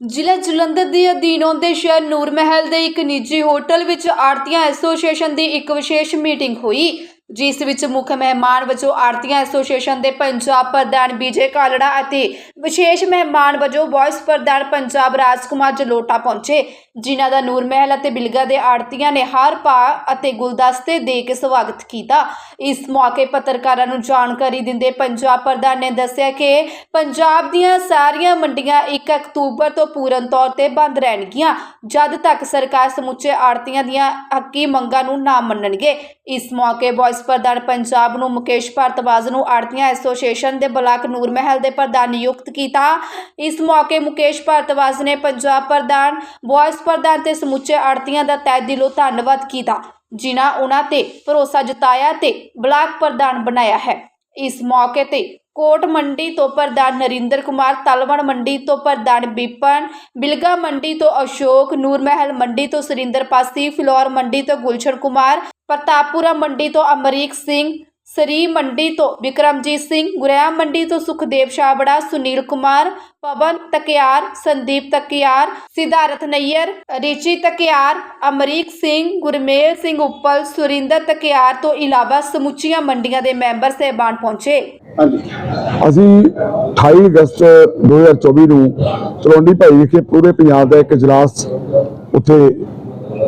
ਜ਼ਿਲ੍ਹਾ ਜਲੰਧਰ ਦੇ ਅਧੀਨ ਆਉਂਦੇ ਸ਼ਹਿਰ ਨੂਰ ਮਹਿਲ ਦੇ ਇੱਕ ਨਿੱਜੀ ਹੋਟਲ ਵਿੱਚ ਆੜਤੀਆਂ ਐਸੋਸੀਏਸ਼ਨ ਦੀ ਇੱਕ ਵਿਸ਼ੇਸ਼ ਮੀਟਿੰਗ ਹੋਈ। ਜਿਸ ਵਿੱਚ ਮੁੱਖ ਮਹਿਮਾਨ ਵਜੋਂ ਆੜਤੀਆਂ ਐਸੋਸੀਏਸ਼ਨ ਦੇ ਪੰਜਾਬ ਪ੍ਰਧਾਨ ਵਿਜੇ ਕਾਲੜਾ ਅਤੇ ਵਿਸ਼ੇਸ਼ ਮਹਿਮਾਨ ਵਜੋਂ ਵਾਇਸ ਪ੍ਰਧਾਨ ਪੰਜਾਬ ਰਾਜਕੁਮਾਰ ਜਲੋਟਾ ਪਹੁੰਚੇ, ਜਿਨ੍ਹਾਂ ਦਾ ਨੂਰ ਮਹਿਲ ਅਤੇ ਬਿਲਗਾ ਦੇ ਆੜਤੀਆਂ ਨੇ ਹਾਰ ਪਾ ਅਤੇ ਗੁਲਦਸਤੇ ਦੇ ਕੇ ਸਵਾਗਤ ਕੀਤਾ। ਇਸ ਮੌਕੇ ਪੱਤਰਕਾਰਾਂ ਨੂੰ ਜਾਣਕਾਰੀ ਦਿੰਦੇ ਪੰਜਾਬ ਪ੍ਰਧਾਨ ਨੇ ਦੱਸਿਆ ਕਿ ਪੰਜਾਬ ਦੀਆਂ ਸਾਰੀਆਂ ਮੰਡੀਆਂ 1 ਅਕਤੂਬਰ ਤੋਂ ਪੂਰਨ ਤੌਰ ਤੇ ਬੰਦ ਰਹਿਣਗੀਆਂ, ਜਦ ਤੱਕ ਸਰਕਾਰ ਸਮੁੱਚੇ ਆੜਤੀਆਂ ਦੀਆਂ ਹੱਕੀ ਮੰਗਾਂ ਨੂੰ ਨਾ ਮੰਨਣਗੇ। ਇਸ ਮੌਕੇ ਵਾਇਸ ਪ੍ਰਧਾਨ ਪੰਜਾਬ ਨੂੰ ਮੁਕੇਸ਼ ਭਾਰਤਵਾਜ ਨੂੰ ਆੜਤੀਆਂ ਐਸੋਸੀਏਸ਼ਨ ਦੇ ਬਲਾਕ ਨੂਰ ਮਹਿਲ ਦੇ ਪ੍ਰਧਾਨ ਨਿਯੁਕਤ ਕੀਤਾ। ਇਸ ਮੌਕੇ ਮੁਕੇਸ਼ ਭਾਰਤਵਾਜ ਨੇ ਪੰਜਾਬ ਪ੍ਰਧਾਨ ਵਾਇਸ ਪ੍ਰਧਾਨ ਤੇ ਸਮੁੱਚੇ ਆੜਤੀਆਂ ਦਾ ਤਹਿ ਦਿਲੋਂ ਧੰਨਵਾਦ ਕੀਤਾ, ਜਿਨ੍ਹਾਂ ਉਹਨਾਂ ਤੇ ਭਰੋਸਾ ਜਤਾਇਆ ਤੇ ਬਲਾਕ ਪ੍ਰਧਾਨ ਬਣਾਇਆ ਹੈ। ਇਸ ਮੌਕੇ ਤੇ ਕੋਟ ਮੰਡੀ ਤੋਂ ਪ੍ਰਧਾਨ ਨਰਿੰਦਰ ਕੁਮਾਰ, ਤਲਵਣ ਮੰਡੀ ਤੋਂ ਪ੍ਰਧਾਨ ਬਿਪਨ, ਬਿਲਗਾ ਮੰਡੀ ਤੋਂ ਅਸ਼ੋਕ, ਨੂਰ ਮਹਿਲ ਮੰਡੀ ਤੋਂ ਸੁਰਿੰਦਰ ਪਾਸੀ, ਫਿਲੌਰ ਮੰਡੀ ਤੋਂ ਗੁਲਸ਼ਨ ਕੁਮਾਰ ਪ੍ਰਤਾਪਪੁਰਾ ਮੰਡੀ ਤੋਂ ਅਮਰੀਕ ਸਿੰਘ, ਸਰੀ ਮੰਡੀ ਤੋਂ ਵਿਕਰਮਜੀਤ ਸਿੰਘ, ਗੁਰਿਆ ਮੰਡੀ ਤੋਂ ਸੁਖਦੇਵ ਛਾਬੜਾ, ਸੁਨੀਲ ਕੁਮਾਰ, ਪਵਨ ਤਕਿਆਰ, ਸੰਦੀਪ ਤਕਿਆਰ, ਸਿਧਾਰਥ ਨਈਅਰ, ਰਿਚੀ ਤਕਿਆਰ, ਅਮਰੀਕ ਸਿੰਘ, ਗੁਰਮੇਲ ਸਿੰਘ ਉੱਪਲ, ਸੁਰਿੰਦਰ ਤਕਿਆਰ ਤੋਂ ਇਲਾਵਾ ਸਮੁੱਚੀਆਂ ਮੰਡੀਆਂ ਦੇ ਮੈਂਬਰ ਸਹਿਬਾਨ ਪਹੁੰਚੇ। ਅਸੀਂ 28 ਅਗਸਤ 2024 ਨੂੰ ਤਲਵੰਡੀ ਭਾਈ ਵਿਖੇ ਪੂਰੇ ਪੰਜਾਬ ਦਾ ਇੱਕ ਇਜਲਾਸ ਉੱਥੇ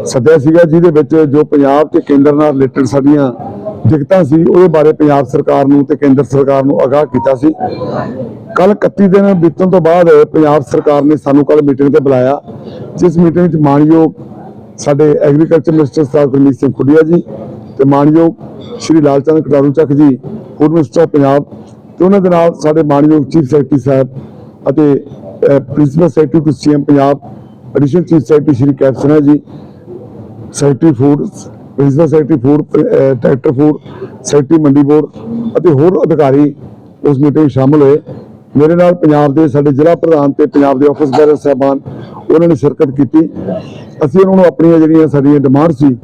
ਸੱਦਿਆ ਸੀਗਾ, ਜਿਹਦੇ ਵਿੱਚ ਜੋ ਪੰਜਾਬ ਤੇ ਕੇਂਦਰ ਨਾਲ ਰਿਲੇਟਡ ਸਾਡੀਆਂ ਦਿੱਕਤਾਂ ਸੀ, ਉਹਦੇ ਬਾਰੇ ਪੰਜਾਬ ਸਰਕਾਰ ਨੂੰ ਤੇ ਕੇਂਦਰ ਸਰਕਾਰ ਨੂੰ ਆਗਾਹ ਕੀਤਾ ਸੀ। ਕੱਲ 31 ਦਿਨ ਬੀਤਣ ਤੋਂ ਬਾਅਦ ਪੰਜਾਬ ਸਰਕਾਰ ਨੇ ਸਾਨੂੰ ਕੱਲ ਮੀਟਿੰਗ ਤੇ ਬੁਲਾਇਆ, ਜਿਸ ਮੀਟਿੰਗ ਵਿੱਚ ਮਾਨਯੋਗ ਸਾਡੇ ਐਗਰੀਕਲਚਰ ਮਿਨਿਸਟਰ ਸਾਹਿਬ ਗੁਰਮੀਤ ਸਿੰਘ ਖੁੱਡੀਆ ਜੀ ਤੇ ਮਾਨਯੋਗ ਸ਼੍ਰੀ ਲਾਲਚੰਦ ਕਟਾਰੂ ਚੱਕ ਜੀ ਫੂਡ ਮਿਨਿਸਟਰ ਪੰਜਾਬ ਤੇ ਉਹਨਾਂ ਦੇ ਨਾਲ ਸਾਡੇ ਮਾਨਯੋਗ ਚੀਫ ਸੈਕਟਰੀ ਸਾਹਿਬ ਅਤੇ principal secretary to CM Punjab additional chief secretary Shri Kapsana ji secretary food principal secretary food director food secretary ਮੰਡੀ ਬੋਰਡ ਅਤੇ ਹੋਰ ਅਧਿਕਾਰੀ ਉਸ ਮੀਟਿੰਗ ਵਿੱਚ ਸ਼ਾਮਲ ਹੋਏ। ਮੇਰੇ ਨਾਲ ਪੰਜਾਬ ਦੇ ਸਾਡੇ ਜ਼ਿਲ੍ਹਾ ਪ੍ਰਧਾਨ ਤੇ ਪੰਜਾਬ ਦੇ ਆਫਿਸ ਬੈਰਰ ਸਾਹਿਬਾਨ ਉਹਨਾਂ ਨੇ ਸ਼ਿਰਕਤ ਕੀਤੀ। ਅਸੀਂ ਉਹਨਾਂ ਨੂੰ ਆਪਣੀਆਂ ਜਿਹੜੀਆਂ ਸਾਡੀਆਂ ਡਿਮਾਂਡ ਸੀ,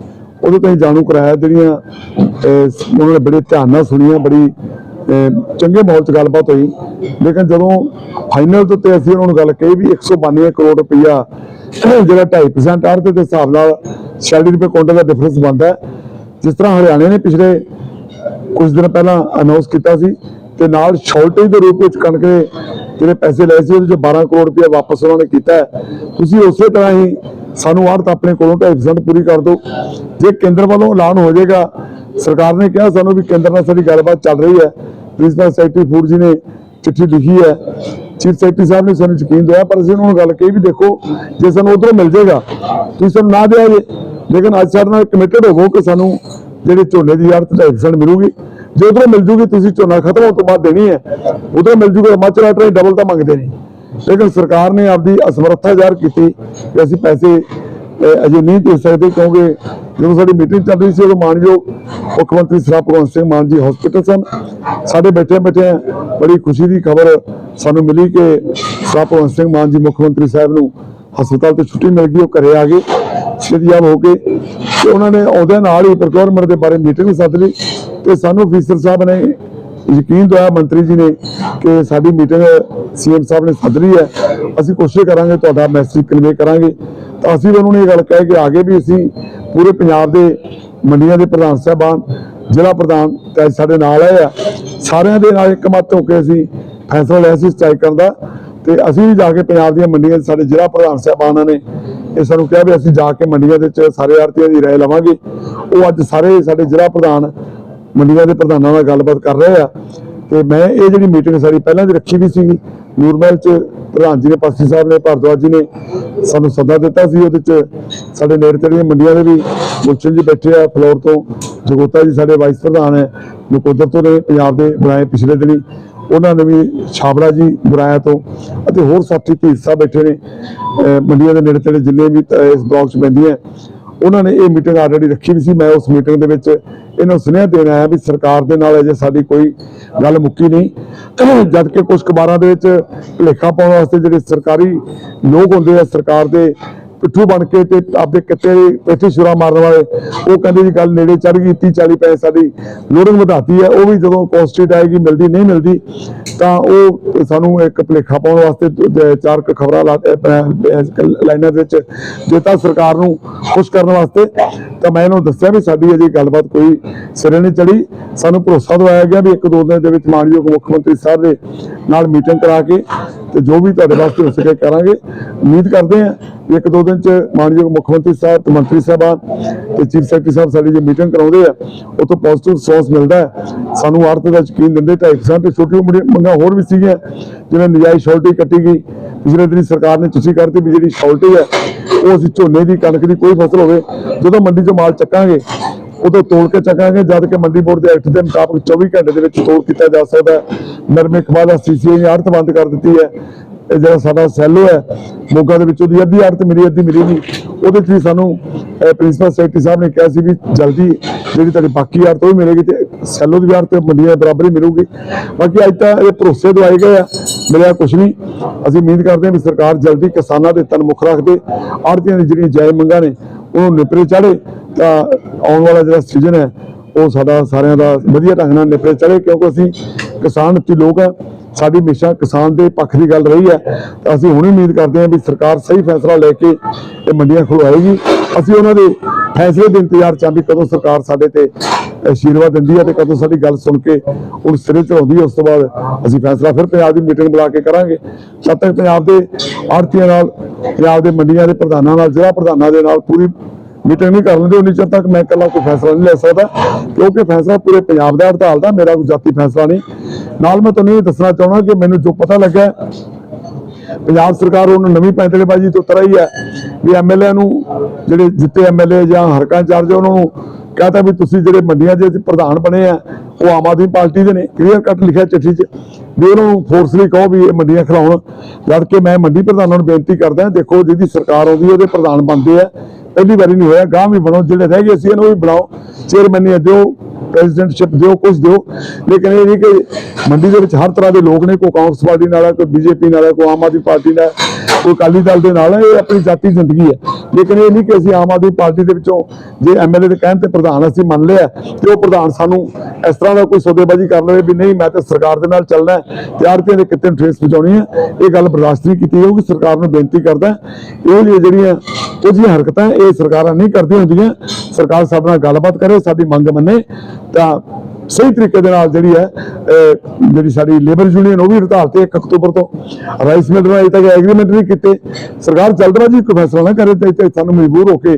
ਉਹਦੇ ਤੋਂ ਹੀ ਜਾਣੂ ਕਰਾਇਆ। ਜਿਹੜੀਆਂ ਉਹਨਾਂ ਨੇ ਬੜੇ ਧਿਆਨ ਨਾਲ ਸੁਣੀਆਂ, ਬੜੀ ਚੰਗੇ ਮਾਹੌਲ 'ਚ ਗੱਲਬਾਤ ਹੋਈ। ਲੇਕਿਨ ਜਦੋਂ ਫਾਈਨਲ 'ਤੇ ਅਸੀਂ ਉਹਨਾਂ ਨੂੰ ਗੱਲ ਕਹੀ ਵੀ 192 ਕਰੋੜ ਰੁਪਈਆ ਜਿਹੜਾ 2.5% ਆਰਥ ਦੇ ਹਿਸਾਬ ਨਾਲ 40 ਰੁਪਏ ਕੁਇੰਟਲ ਦਾ ਡਿਫਰੈਂਸ ਬਣਦਾ ਜਿਸ ਤਰ੍ਹਾਂ ਹਰਿਆਣੇ ਨੇ ਪਿਛਲੇ ਕੁਝ ਦਿਨ ਪਹਿਲਾਂ ਅਨਾਉਂਸ ਕੀਤਾ ਸੀ ਤੇ ਨਾਲ ਸ਼ਾਰਟੇਜ ਦੇ ਰੂਪ ਵਿੱਚ ਕਣਕ ਦੇ ਜਿਹੜੇ ਪੈਸੇ ਲਏ ਸੀ, ਉਹਦੇ ਚੋਂ 12 ਕਰੋੜ ਰੁਪਏ ਵਾਪਸ ਉਹਨਾਂ ਨੇ ਕੀਤਾ ਤੁਸੀਂ ਉਸੇ ਤਰ੍ਹਾਂ ਹੀ ਸਾਨੂੰ ਆੜਤ ਆਪਣੇ ਕੋਲੋਂ 2.5% ਪੂਰੀ ਕਰ ਦਿਓ। ਜੇ ਕੇਂਦਰ ਵੱਲੋਂ ਐਲਾਨ ਹੋ ਜਾਏਗਾ, ਸਰਕਾਰ ਨੇ ਕਿਹਾ ਸਾਨੂੰ ਵੀ ਕੇਂਦਰ ਨਾਲ ਸਾਡੀ ਗੱਲਬਾਤ ਚੱਲ ਰਹੀ ਹੈ। ਪ੍ਰਿੰਸੀਪਲ ਸੈਕਟਰੀ ਫੂਡ ਜੀ ਨੇ ਚਿੱਠੀ ਲਿਖੀ ਹੈ। ਚੀਫ ਸੈਕਟਰੀ ਸਾਹਿਬ ਨੇ ਸਾਨੂੰ ਯਕੀਨ ਦਿਵਾਇਆ, ਪਰ ਅਸੀਂ ਉਹਨਾਂ ਨੂੰ ਗੱਲ ਕਹੀ ਵੀ ਦੇਖੋ, ਜੇ ਸਾਨੂੰ ਉਧਰੋਂ ਮਿਲ ਜਾਏਗਾ, ਤੁਸੀਂ ਸਾਨੂੰ ਨਾ ਦਿਆ ਜੇ। ਲੇਕਿਨ ਅੱਜ ਸਾਡੇ ਨਾਲ ਕਮਿਟਡ ਹੋਵੋ ਕਿ ਸਾਨੂੰ ਜਿਹੜੇ ਝੋਨੇ ਦੀ ਆੜਤ 2.5% ਮਿਲੂਗੀ। ਜੇ ਉਧਰੋਂ ਮਿਲ ਜੂਗੀ, ਤੁਸੀਂ ਝੋਨਾ ਖਤਮ ਹੋਣ ਤੋਂ ਬਾਅਦ ਦੇਣੀ ਹੈ। ਉਧਰੋਂ ਮਿਲ ਜੂਗਾ ਹਿਮਾਚਲ ਆਟਰੇ ਡਬਲ ਤਾਂ ਮੰਗਦੇ ਨੇ। ਲੇਕਿਨ ਸਰਕਾਰ ਨੇ ਆਪਦੀ ਅਸਮਰੱਥਾ ਜ਼ਾਹਰ ਕੀਤੀ ਕਿ ਅਸੀਂ ਪੈਸੇ ਅਜੇ ਨਹੀਂ ਦੇ ਸਕਦੇ ਕਿਉਂਕਿ ਜਦੋਂ ਸਾਡੀ ਮੀਟਿੰਗ ਚੱਲ ਰਹੀ ਸੀ, ਉਦੋਂ ਮਾਨਯੋਗ ਮੁੱਖ ਮੰਤਰੀ ਸ੍ਰੀ ਭਗਵੰਤ ਸਿੰਘ ਮਾਨ ਜੀ ਹਸਪੀਟਲ ਸਨ। ਸਾਡੇ ਬੈਠੇ ਬੈਠੇ ਬੜੀ ਖੁਸ਼ੀ ਦੀ ਖਬਰ ਸਾਨੂੰ ਮਿਲੀ ਕਿ ਸ੍ਰੀ ਭਗਵੰਤ ਸਿੰਘ ਮਾਨ ਜੀ ਮੁੱਖ ਮੰਤਰੀ ਸਾਹਿਬ ਨੂੰ ਹਸਪਤਾਲ ਤੋਂ ਛੁੱਟੀ ਮਿਲ ਗਈ, ਉਹ ਘਰੇ ਆ ਗਏ ਛੇਤੀਆਬ ਹੋ ਕੇ ਤੇ ਉਹਨਾਂ ਨੇ ਉਹਦੇ ਨਾਲ ਹੀ ਪ੍ਰੋਕਿਉਰਮੈਂਟ ਦੇ ਬਾਰੇ ਮੀਟਿੰਗ ਸੱਦ ਲਈ ਤੇ ਸਾਨੂੰ ਅਫੀਸਰ ਸਾਹਿਬ ਨੇ ਯਕੀਨ ਦਵਾਇਆ ਮੰਤਰੀ ਜੀ ਨੇ ਕਿ ਸਾਡੀ ਮੀਟਿੰਗ ਸੀਐਮ ਸਾਹਿਬ ਨੇ ਸੱਦ ਲਈ ਹੈ। ਅਸੀਂ ਕੋਸ਼ਿਸ਼ ਕਰਾਂਗੇ, ਤੁਹਾਡਾ ਮੈਸੇਜ ਕਨਵੇ ਕਰਾਂਗੇ। ਤਾਂ ਅਸੀਂ ਵੀ ਉਹਨਾਂ ਨੂੰ ਇਹ ਗੱਲ ਕਹਿ ਕੇ ਆਗੇ ਵੀ ਅਸੀਂ ਪੂਰੇ ਪੰਜਾਬ ਦੇ ਮੰਡੀਆਂ ਦੇ ਪ੍ਰਧਾਨ ਸਾਹਿਬਾਨ, ਜ਼ਿਲ੍ਹਾ ਪ੍ਰਧਾਨ ਤੇ ਅੱਜ ਸਾਡੇ ਨਾਲ ਆਏ ਆ। ਸਾਰਿਆਂ ਦੇ ਨਾਲ ਇੱਕ ਇੱਕਮਤ ਹੋ ਕੇ ਅਸੀਂ ਫੈਸਲਾ ਲਿਆ ਸੀ ਸਟ੍ਰਾਈਕ ਕਰਨ ਦਾ। ਤੇ ਅਸੀਂ ਵੀ ਜਾ ਕੇ ਪੰਜਾਬ ਦੀਆਂ ਮੰਡੀਆਂ ਦੇ ਸਾਡੇ ਜ਼ਿਲ੍ਹਾ ਪ੍ਰਧਾਨ ਸਾਹਿਬਾਨਾਂ ਨੇ ਇਹ ਸਾਨੂੰ ਕਿਹਾ ਵੀ ਅਸੀਂ ਜਾ ਕੇ ਮੰਡੀਆਂ ਦੇ ਵਿੱਚ ਸਾਰੇ ਆਰਤੀਆਂ ਦੀ ਰਾਏ ਲਵਾਂਗੇ। ਉਹ ਅੱਜ ਸਾਰੇ ਸਾਡੇ ਜ਼ਿਲ੍ਹਾ ਪ੍ਰਧਾਨ ਮੰਡੀਆਂ ਦੇ ਪ੍ਰਧਾਨਾਂ ਨਾਲ ਗੱਲਬਾਤ ਕਰ ਰਹੇ ਆ। ਤੇ ਮੈਂ ਇਹ ਜਿਹੜੀ ਮੀਟਿੰਗ ਸਾਡੀ ਪਹਿਲਾਂ ਦੀ ਰੱਖੀ ਵੀ ਸੀਗੀ, ਨੂਰਮਹਿਲ ਚ ਪ੍ਰਧਾਨ ਜੀ ਨੇ ਪਾਸੀ ਸਾਹਿਬ ਨੇ, ਭਾਰਦਵਾਜ ਜੀ ਨੇ ਸਾਨੂੰ ਸੱਦਾ ਦਿੱਤਾ ਸੀ, ਉਹਦੇ ਚ ਸਾਡੇ ਨੇੜੇ ਤੇੜੀਆਂ ਮੰਡੀਆਂ ਦੇ ਵੀ ਮੁਖਚਲ ਜੀ ਬੈਠੇ ਆ ਫਲੋਰ ਤੋਂ, ਜਗੋਤਾ ਜੀ ਸਾਡੇ ਵਾਈਸ ਪ੍ਰਧਾਨ ਹੈ, ਨਕੋਦਰ ਤੋਂ ਨੇ ਪੰਜਾਬ ਦੇ ਬਣਾਏ ਪਿਛਲੇ ਦਿਨੀ, ਉਹਨਾਂ ਨੇ ਵੀ ਛਾਬੜਾ ਜੀ ਬੁਰਾਇਆ ਤੋਂ, ਅਤੇ ਹੋਰ ਸਾਥੀ ਧੀਰ ਸਾਹਿਬ ਬੈਠੇ ਨੇ ਮੰਡੀਆਂ ਦੇ ਨੇੜੇ ਤੇੜੇ ਜਿੰਨੇ ਵੀ ਇਸ ਬਲਾਕ ਚ ਪੈਂਦੀਆਂ ਉਹਨਾਂ ਨੇ ਇਹ ਮੀਟਿੰਗ ਆਲਰੇਡੀ ਰੱਖੀ ਵੀ ਸੀ। ਮੈਂ ਉਸ ਮੀਟਿੰਗ ਦੇ ਵਿੱਚ ਇਹਨਾਂ ਸੁਨੇਹਾ ਦੇਣ ਆਇਆ ਵੀ ਸਰਕਾਰ ਦੇ ਨਾਲ ਅਜੇ ਸਾਡੀ ਕੋਈ ਗੱਲ ਮੁੱਕੀ ਨਹੀਂ। ਜਦ ਕਿ ਕੁਝ ਕਬਾਰਾਂ ਦੇ ਵਿੱਚ ਭੁਲੇਖਾ ਪਾਉਣ ਵਾਸਤੇ ਜਿਹੜੇ ਸਰਕਾਰੀ ਲੋਕ ਹੁੰਦੇ ਆ, ਸਰਕਾਰ ਦੇ ਪਿੱਠੂ ਬਣ ਕੇ ਤੇ ਆਪਦੇ ਕਿੱਤੇ ਦੀ ਪੇਠੀ ਮਾਰਨ ਵਾਲੇ, ਉਹ ਕਹਿੰਦੇ ਜੀ ਗੱਲ ਨੇੜੇ ਚੜ ਗਈ 30 40 ਪੈਸੇ ਸਾਡੀ ਲੋਡਿੰਗ ਵਧਾਤੀ ਹੈ, ਉਹ ਵੀ ਜਦੋਂ ਕੋਸਟੀਟ ਆਏਗੀ, ਮਿਲਦੀ ਨਹੀਂ ਮਿਲਦੀ, ਤਾਂ ਉਹ ਸਾਨੂੰ ਇੱਕ ਭੁਲੇਖਾ ਪਾਉਣ ਵਾਸਤੇ ਚਾਰ ਕੁ ਖਬਰਾਂ ਲਾਈਨਾਂ ਦੇ ਵਿੱਚ ਦਿੱਤਾ ਸਰਕਾਰ ਨੂੰ ਖੁਸ਼ ਕਰਨ ਵਾਸਤੇ। ਤਾਂ ਮੈਂ ਇਹਨੂੰ ਦੱਸਿਆ ਵੀ ਸਾਡੀ ਅਜੇ ਗੱਲਬਾਤ ਕੋਈ ਸਿਰੇ ਨਹੀਂ ਚੜੀ ਸਾਨੂੰ ਭਰੋਸਾ ਦਵਾਇਆ ਗਿਆ ਵੀ ਇੱਕ ਦੋ ਦਿਨ ਦੇ ਵਿੱਚ ਮਾਨਯੋਗ ਮੁੱਖ ਮੰਤਰੀ ਸਾਹਿਬ ਦੇ ਨਾਲ ਮੀਟਿੰਗ ਕਰਾ ਕੇ ਤੇ ਜੋ ਵੀ ਤੁਹਾਡੇ ਵਾਸਤੇ ਹੋ ਸਕੇ ਕਰਾਂਗੇ। ਉਮੀਦ ਕਰਦੇ ਹਾਂ ਇੱਕ ਦੋ ਦਿਨ ਚ ਮਾਨਯੋਗ ਮੁੱਖ ਮੰਤਰੀ ਸਾਹਿਬ ਤੇ ਮੰਤਰੀ ਸਾਹਿਬਾਨ ਤੇ ਚੀਫ ਸੈਕਟਰੀ ਸਾਹਿਬ ਸਾਡੀ ਜੇ ਮੀਟਿੰਗ ਕਰਾਉਂਦੇ ਆ ਉਹ ਪੋਜ਼ਿਟਿਵ ਰਿਸਪੌਂਸ ਮਿਲਦਾ ਹੈ। ਸਾਨੂੰ ਆੜਤ ਦਾ ਯਕੀਨ ਦਿੰਦੇ 2.5% ਤੇ ਛੋਟੀ ਉਮਰ ਮੰਗਾਂ ਹੋਰ ਵੀ ਸੀਗੀਆਂ, ਜਿਵੇਂ ਨਜਾਇਜ਼ ਸ਼ਾਰਟੀ ਕੱਟੀ ਗਈ। ਪਿਛਲੇ ਦਿਨੀ ਸਰਕਾਰ ਨੇ ਤੁਸੀਂ ਕਰਤੀ ਵੀ ਜਿਹੜੀ ਸ਼ਾਰਟੀ ਹੈ, ਉਹ ਅਸੀਂ ਝੋਨੇ ਦੀ ਕਣਕ ਦੀ ਕੋਈ ਫਸਲ ਹੋਵੇ, ਜਦੋਂ ਮੰਡੀ ਚ ਮਾਲ ਚੱਕਾਂਗੇ, ਉਦੋਂ ਤੋੜ ਕੇ ਚੱਕਾਂਗੇ, ਜਦ ਕਿ ਮੰਡੀ ਬੋਰਡ ਦੇ ਐਕਟ ਦੇ ਮੁਤਾਬਕ 24 ਘੰਟੇ ਦੇ ਵਿੱਚ ਤੋੜ ਕੀਤਾ ਜਾ ਸਕਦਾ ਨਰਮੇ ਖਵਾ ਦਾ ਸੀਸੀਆਈ ਆੜਤ ਬੰਦ ਕਰ ਦਿੱਤੀ ਹੈ। ਇਹ ਜਿਹੜਾ ਸਾਡਾ ਸੈਲੋ ਹੈ, ਮੋਗਾ ਦੇ ਵਿੱਚ ਉਹਦੀ ਅੱਧੀ ਆੜਤ ਮਿਲੀ, ਅੱਧੀ ਮਿਲੀ ਨਹੀਂ। ਉਹਦੇ 'ਚ ਵੀ ਸਾਨੂੰ ਪ੍ਰਿੰਸੀਪਲ ਸੈਕਟਰੀ ਸਾਹਿਬ ਨੇ ਕਿਹਾ ਸੀ ਵੀ ਜਲਦੀ ਜਿਹੜੀ ਤੁਹਾਡੀ ਬਾਕੀ ਆੜਤ ਉਹ ਵੀ ਮਿਲੇਗੀ ਤੇ ਸੈਲੋ ਦੀ ਵੀ ਆੜਤ ਦੇ ਬਰਾਬਰ ਹੀ ਮਿਲੂਗੀ। ਬਾਕੀ ਅੱਜ ਤਾਂ ਇਹ ਭਰੋਸੇ ਦਵਾਏ ਗਏ ਆ, ਮਿਲਿਆ ਕੁਝ ਨਹੀਂ। ਅਸੀਂ ਉਮੀਦ ਕਰਦੇ ਹਾਂ ਵੀ ਸਰਕਾਰ ਜਲਦੀ ਕਿਸਾਨਾਂ ਦੇ ਤਨ ਮੁੱਖ ਰੱਖਦੇ। ਆੜਤੀਆਂ ਦੀ ਜਿਹੜੀਆਂ ਜਾਇਜ਼ ਮੰਗਾਂ ਨੇ, ਉਹਨੂੰ ਨਿਪਰੇ ਚਾੜੇ ਤਾਂ ਆਉਣ ਵਾਲਾ ਜਿਹੜਾ ਸੀਜ਼ਨ ਹੈ, ਉਹ ਸਾਡਾ ਸਾਰਿਆਂ ਦਾ ਵਧੀਆ ਢੰਗ ਨਾਲ ਨਿਪਰੇ ਚੜੇ ਕਿਉਂਕਿ ਅਸੀਂ ਕਿਸਾਨ ਉੱਤੇ ਲੋਕ ਆ। ਸਾਡੀ ਹਮੇਸ਼ਾ ਕਿਸਾਨ ਦੇ ਪੱਖ ਦੀ ਗੱਲ ਰਹੀ ਹੈ। ਅਸੀਂ ਹੁਣ ਉਮੀਦ ਕਰਦੇ ਹਾਂ ਵੀ ਸਰਕਾਰ ਸਹੀ ਫੈਸਲਾ ਲੈ ਕੇ ਇਹ ਮੰਡੀਆਂ ਖੁਲਵਾਏਗੀ। ਅਸੀਂ ਉਹਨਾਂ ਦੇ ਫੈਸਲੇ ਦੇ ਇੰਤਜ਼ਾਰ ਚਾਹੁੰਦੀ ਕਦੋਂ ਸਰਕਾਰ ਸਾਡੇ ਤੇ ਅਸ਼ੀਰਵਾਦ ਦਿੰਦੀ ਹੈ ਤੇ ਕਦੋਂ ਸਾਡੀ ਗੱਲ ਸੁਣ ਕੇ ਉਹ ਸਿਰੇ ਚੜਾਉਂਦੀ ਹੈ। ਉਸ ਤੋਂ ਬਾਅਦ ਅਸੀਂ ਫੈਸਲਾ ਫਿਰ ਪੰਜਾਬ ਦੀ ਮੀਟਿੰਗ ਬੁਲਾ ਕੇ ਕਰਾਂਗੇ। ਜਦ ਤੱਕ ਪੰਜਾਬ ਦੇ ਆੜਤੀਆਂ ਨਾਲ, ਪੰਜਾਬ ਦੇ ਮੰਡੀਆਂ ਦੇ ਪ੍ਰਧਾਨਾਂ ਨਾਲ, ਜ਼ਿਲ੍ਹਾ ਪ੍ਰਧਾਨਾਂ ਦੇ ਨਾਲ ਪੂਰੀ ਮੀਟਿੰਗ ਨਹੀਂ ਕਰ ਲੈਂਦੇ, ਉਨੀ ਚਿਰ ਤੱਕ ਮੈਂ ਇਕੱਲਾ ਕੋਈ ਫੈਸਲਾ ਨਹੀਂ ਲੈ ਸਕਦਾ, ਕਿਉਂਕਿ ਫੈਸਲਾ ਪੂਰੇ ਪੰਜਾਬ ਦਾ ਹੜਤਾਲ ਦਾ, ਮੇਰਾ ਕੋਈ ਜਾਤੀ ਫੈਸਲਾ ਨਹੀਂ। ਨਾਲ ਮੈਂ ਤੁਹਾਨੂੰ ਇਹ ਦੱਸਣਾ ਚਾਹੁੰਦਾ ਕਿ ਮੈਨੂੰ ਜੋ ਪਤਾ ਲੱਗਾ ਪੰਜਾਬ ਸਰਕਾਰ ਉਹਨੂੰ ਨਵੀਂ ਪੈਂਤੜੇਬਾਜ਼ੀ ਤੋਂ ਉਤਰ ਆਈ ਹੈ, ਵੀ ਐਮਐਲਏ ਨੂੰ, ਜਿਹੜੇ ਜਿੱਤੇ ਐਮਐਲਏ ਜਾਂ ਹਰਕਾਂ ਚਾਰਜ ਉਹਨਾਂ ਨੂੰ ਕਹਤਾ ਵੀ ਤੁਸੀਂ ਜਿਹੜੇ ਮੰਡੀਆਂ ਦੇ ਪ੍ਰਧਾਨ ਬਣੇ ਆ, ਉਹ ਆਮ ਆਦਮੀ ਪਾਰਟੀ ਦੇ ਨੇ ਕਲੀਅਰ ਕੱਟ ਲਿਖਿਆ ਚਿੱਠੀ 'ਚ, ਵੀ ਉਹਨਾਂ ਨੂੰ ਫੋਰਸਲੀ ਕਹੋ ਵੀ ਇਹ ਮੰਡੀਆਂ ਖਿਲਾਉਣ। ਜਦ ਕਿ ਮੈਂ ਮੰਡੀ ਪ੍ਰਧਾਨਾਂ ਨੂੰ ਬੇਨਤੀ ਕਰਦਾ, ਦੇਖੋ ਜਿਹਦੀ ਸਰਕਾਰ ਆਉਂਦੀ ਉਹਦੇ ਪ੍ਰਧਾਨ ਬਣਦੇ ਆ। ਪਹਿਲੀ ਵਾਰੀ ਨਹੀਂ ਹੋਇਆ ਗਾਂ ਵੀ ਬਣਾਓ ਜਿਹੜੇ ਰਹਿ ਗਏ ਸੀ ਇਹਨੂੰ ਵੀ ਬਣਾਓ। ਚੇਅਰਮੈਨੀ ਦਿਓ ਪ੍ਰੈਜ਼ੀਡੈਂਟਸ਼ਿਪ ਦਿਓ ਕੁਝ ਦਿਓ। ਲੇਕਿਨ ਇਹ ਨਹੀਂ ਕਿ ਮੰਡੀ ਦੇ ਵਿੱਚ ਹਰ ਤਰ੍ਹਾਂ ਦੇ ਲੋਕ ਨੇ, ਕੋਈ ਕਾਂਗਰਸ ਪਾਰਟੀ ਨਾਲ ਹੈ ਕੋਈ ਬੀਜੇਪੀ ਨਾਲ ਹੈ ਕੋਈ ਆਮ ਆਦਮੀ ਪਾਰਟੀ ਨਾਲ। ਹੈ, ਅਕਾਲੀ ਦਲ ਦੇ ਨਾਲ ਹੈ ਇਹ ਆਪਣੀ ਜਾਤੀ ਜ਼ਿੰਦਗੀ ਹੈ ਲੇਕਿਨ ਇਹ ਨਹੀਂ ਕਿ ਅਸੀਂ ਆਮ ਆਦਮੀ ਪਾਰਟੀ ਦੇ ਵਿੱਚੋਂ ਜੇ ਐਮਐਲਏ ਦੇ ਕਹਿਣ ਤੇ ਪ੍ਰਧਾਨ ਅਸੀਂ ਮੰਨ ਲਿਆ ਤੇ ਉਹ ਪ੍ਰਧਾਨ ਸਾਨੂੰ ਇਸ ਤਰ੍ਹਾਂ ਦਾ ਕੋਈ ਸੌਦੇਬਾਜ਼ੀ ਕਰ ਲਵੇ ਵੀ ਨਹੀਂ ਮੈਂ ਤਾਂ ਸਰਕਾਰ ਦੇ ਨਾਲ ਚੱਲਣਾ ਹੈ ਤੇ ਆੜਤੀਆਂ ਦੇ ਕਿਤੇ ਠੇਸ ਪਹੁੰਚਾਉਣੀ ਹੈ। ਇਹ ਗੱਲ ਬਰਦਾਸ਼ਤ ਨਹੀਂ ਕੀਤੀ ਜਾਊਗੀ ਸਰਕਾਰ ਨੂੰ ਬੇਨਤੀ ਕਰਦਾ ਇਹ ਜਿਹੜੀਆਂ ਉਹ ਜਿਹੀਆਂ ਹਰਕਤਾਂ ਇਹ ਸਰਕਾਰਾਂ ਨਹੀਂ ਕਰਦੀਆਂ ਹੁੰਦੀਆਂ। ਸਰਕਾਰ ਸਾਡੇ ਨਾਲ ਗੱਲਬਾਤ ਕਰੇ ਸਾਡੀ ਮੰਗ ਮੰਨੇ ਤਾਂ ਸਹੀ ਤਰੀਕੇ ਦੇ ਨਾਲ ਜਿਹੜੀ ਹੈ ਜਿਹੜੀ ਸਾਡੀ ਲੇਬਰ ਯੂਨੀਅਨ ਉਹ ਵੀ ਹੜਤਾਲ ਤੇ 1 ਅਕਤੂਬਰ ਤੋਂ ਰਾਈਸ ਮਿਲ ਨਾਲ ਅਜੇ ਤੱਕ ਐਗਰੀਮੈਂਟ ਨਹੀਂ ਕੀਤੇ। ਸਰਕਾਰ ਜਲਦਬਾਜ਼ੀ ਕੋਈ ਫੈਸਲਾ ਨਾ ਕਰੇ ਤੇ ਸਾਨੂੰ ਮਜਬੂਰ ਹੋ ਕੇ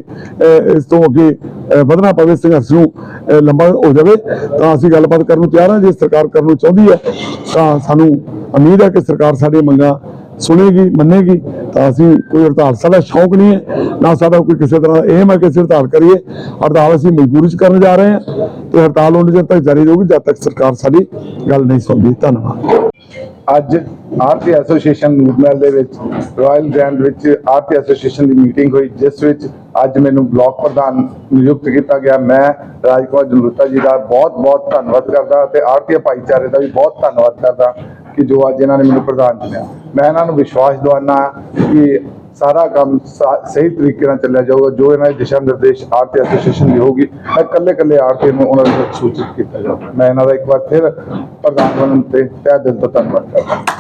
ਇਸ ਤੋਂ ਅੱਗੇ ਅਹ, ਵਧਣਾ ਪਵੇ ਸੰਘਰਸ਼ ਨੂੰ ਲੰਬਾ ਹੋ ਜਾਵੇ। ਤਾਂ ਅਸੀਂ ਗੱਲਬਾਤ ਕਰਨ ਨੂੰ ਤਿਆਰ ਹਾਂ। ਜੇ ਸਰਕਾਰ ਕਰਨ ਨੂੰ ਚਾਹੁੰਦੀ ਹੈ ਤਾਂ ਸਾਨੂੰ ਉਮੀਦ ਹੈ ਕਿ ਸਰਕਾਰ ਸਾਡੀਆਂ ਮੰਗਾਂ ਸੁਣੇਗੀ, ਮੰਨੇਗੀ, ਤਾਂ ਅਸੀਂ ਕੋਈ ਹੜਤਾਲ, ਸਾਡਾ ਸ਼ੌਂਕ ਨਹੀਂ ਹੈ, ਨਾ ਸਾਡਾ ਕੋਈ ਕਿਸੇ ਤਰ੍ਹਾਂ ਦਾ ਏਮ ਹੈ ਕਿ ਅਸੀਂ ਹੜਤਾਲ ਕਰੀਏ। ਹੜਤਾਲ ਅਸੀਂ ਮਜਬੂਰੀ 'ਚ ਕਰਨ ਜਾ ਰਹੇ ਹਾਂ ਤੇ ਹੜਤਾਲ ਉਨੀ ਚਿਰ ਤੱਕ ਜਾਰੀ ਰਹੂਗੀ, ਜਦ ਤੱਕ ਸਰਕਾਰ ਸਾਡੀ ਗੱਲ ਨਹੀਂ ਸੁਣਦੀ। ਧੰਨਵਾਦ। ਅੱਜ ਆਰਤੀ ਐਸੋਸੀਏਸ਼ਨ ਨੂਰਮਹਿਲ ਦੇ ਵਿੱਚ ਰਾਇਲ ਗ੍ਰੈਂਡ ਵਿੱਚ ਆਰਤੀ ਐਸੋਸੀਏਸ਼ਨ ਦੀ ਮੀਟਿੰਗ ਹੋਈ, ਜਿਸ ਵਿੱਚ ਅੱਜ ਮੈਨੂੰ ਬਲਾਕ ਪ੍ਰਧਾਨ ਨਿਯੁਕਤ ਕੀਤਾ ਗਿਆ। ਮੈਂ ਰਾਜਕੁਮਾਰ ਜਲੂਤਾ ਜੀ ਦਾ ਬਹੁਤ ਬਹੁਤ ਧੰਨਵਾਦ ਕਰਦਾ ਤੇ ਆਰਤੀ ਭਾਈਚਾਰੇ ਦਾ ਵੀ ਬਹੁਤ ਧੰਨਵਾਦ ਕਰਦਾ। ਕਿ ਜੋ ਅੱਜ ਇਹਨਾਂ ਨੇ ਮੈਨੂੰ ਪ੍ਰਧਾਨ ਚੁਣਿਆ। ਮੈਂ ਇਹਨਾਂ ਨੂੰ ਵਿਸ਼ਵਾਸ ਦਿਵਾਨਾ ਕਿ ਸਾਰਾ ਕੰਮ ਸਹੀ ਤਰੀਕੇ ਨਾਲ ਚੱਲਿਆ ਜਾਊਗਾ, ਜੋ ਇਹਨਾਂ ਦੇ ਦਿਸ਼ਾ ਨਿਰਦੇਸ਼ ਆਰਤੀ ਐਸੋਸੀਏਸ਼ਨ ਦੀ ਹੋਊਗੀ, ਮੈਂ ਕੱਲੇ ਕੱਲੇ ਆਰਤੀ ਨੂੰ ਉਹਨਾਂ ਨੂੰ ਸੂਚਿਤ ਕੀਤਾ ਜਾਊਗਾ। ਮੈਂ ਇਹਨਾਂ ਦਾ ਇੱਕ ਵਾਰ ਫਿਰ ਪ੍ਰਧਾਨ ਬਣਨ ਤੇ ਤਹਿ ਦਿਲ ਤੋਂ ਧੰਨਵਾਦ ਕਰਦਾ